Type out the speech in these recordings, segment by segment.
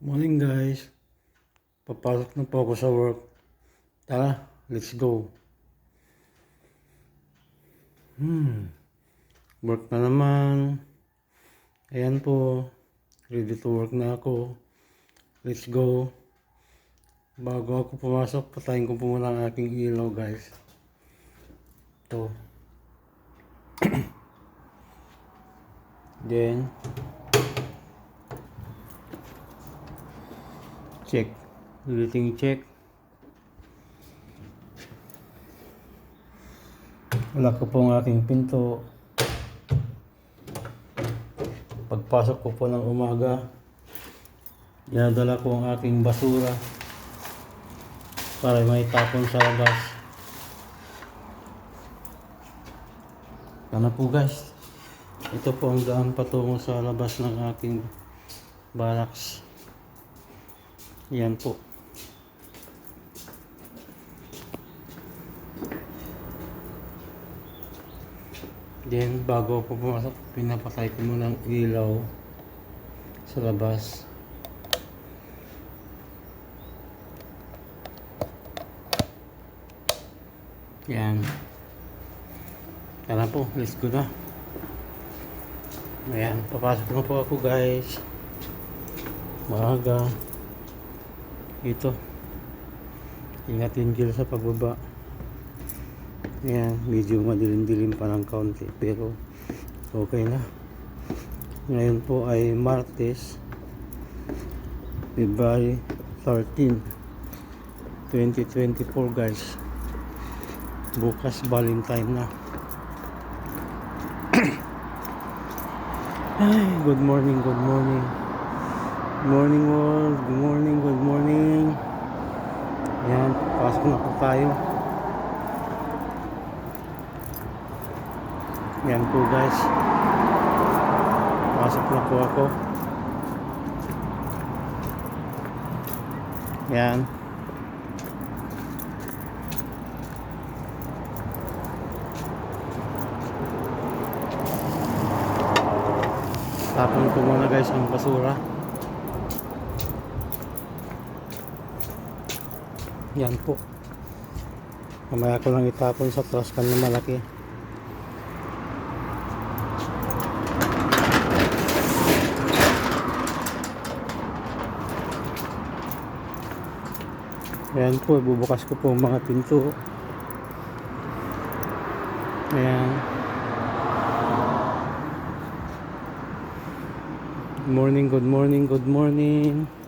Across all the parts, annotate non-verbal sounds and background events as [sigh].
Morning guys. Papasok na po ako sa work. Tara, let's go. Hmm. Work na naman. Ayan po. Ready to work na ako. Let's go. Bago ako pumasok, patayin ko po muna ang aking ilaw guys. Ito. [clears throat] Then, check. Uliting check. Wala ko po ang aking pinto. Pagpasok ko po ng umaga, dinadala ko ang aking basura para may tapon sa labas. Sana po guys. Ito po ang daan patungo sa labas ng aking barracks. Yan po. Then, bago ako pumasok, pinapatay ko muna ang ilaw sa labas. Yan. Tara po, let's go na. Ayan, papasok na po ako guys. Maaga. Ito. Ingatin gil sa pagbaba. Ayan, medyo madilim-dilim pa ng kaunti. Pero, okay na. Ngayon po ay Martes, February 13, 2024 guys. Bukas Valentine na. [coughs] Ay, good morning, good morning. Morning world, good morning, good morning. Ayan, pasok na po tayo. Yan po guys. Pasok na po ako. Yan. Tapon ko muna guys ang basura. Yan po. Mamaya ko lang itapon sa trash can na malaki. Ayan po, bubukas ko po mga pinto. Ayan. Good morning, good morning, good morning.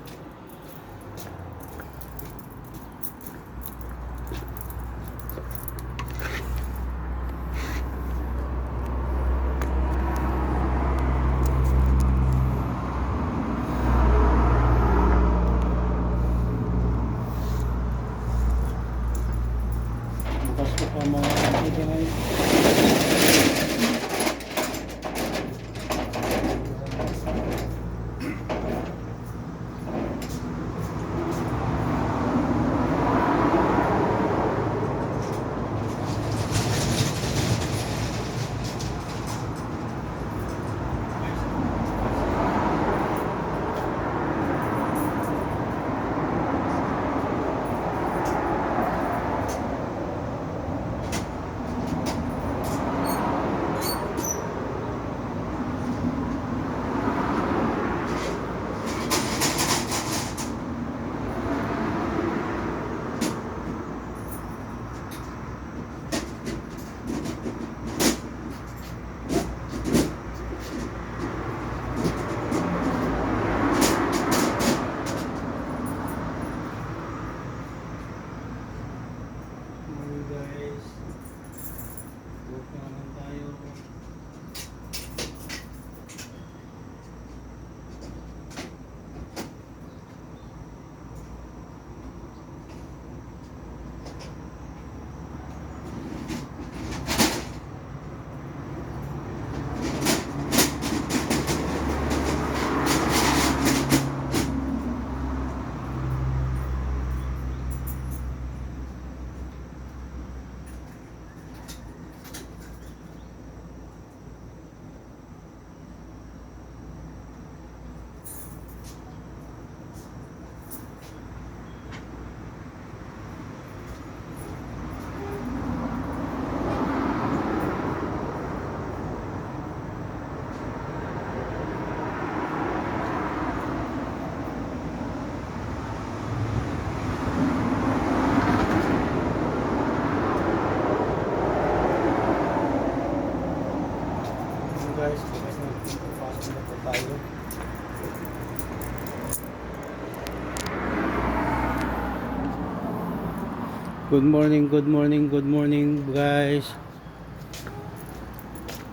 Good morning, good morning, good morning guys.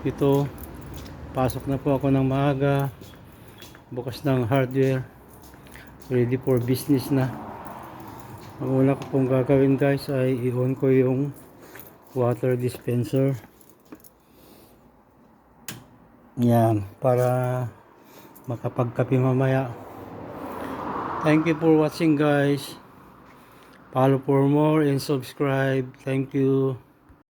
Ito, pasok na po ako ng maaga. Bukas ng hardware. Ready for business na. Ang una ko pong gagawin guys ay i-on ko yung water dispenser. Yan, para makapagkape mamaya. Thank you for watching guys. Follow for more and subscribe. Thank you.